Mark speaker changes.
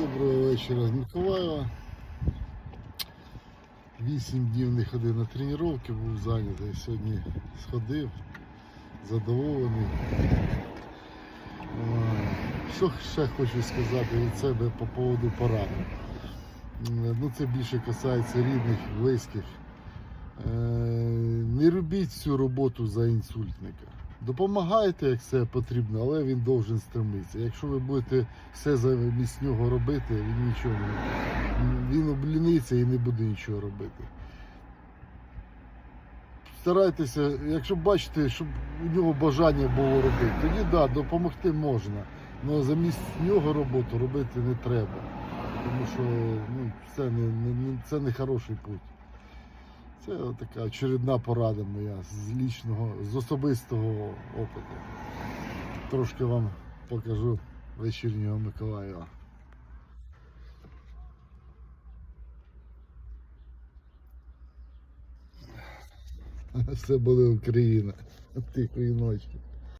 Speaker 1: Доброго вечора з Миколаєва. Вісім днів не ходив на тренування, був зайнятий. Сьогодні сходив, задоволений. Що ще хочу сказати від себе по поводу поради. Ну, це більше касається рідних, близьких. Е, Не робіть цю роботу за інсультника. Допомагайте, як це потрібно, але він должен стремитися. Якщо ви будете все замість нього робити, він нічого не він обліниться і не буде нічого робити. Старайтеся, якщо бачите, щоб у нього бажання було робити, тоді так, да, допомогти можна. Але замість нього роботу робити не треба. Тому що ну, це не, не, це не хороший путь. Це така очередна порада моя з лічного, з особистого опиту. Трошки вам покажу вечірнього Миколаєва. Все буде Україна. Тихої ночі.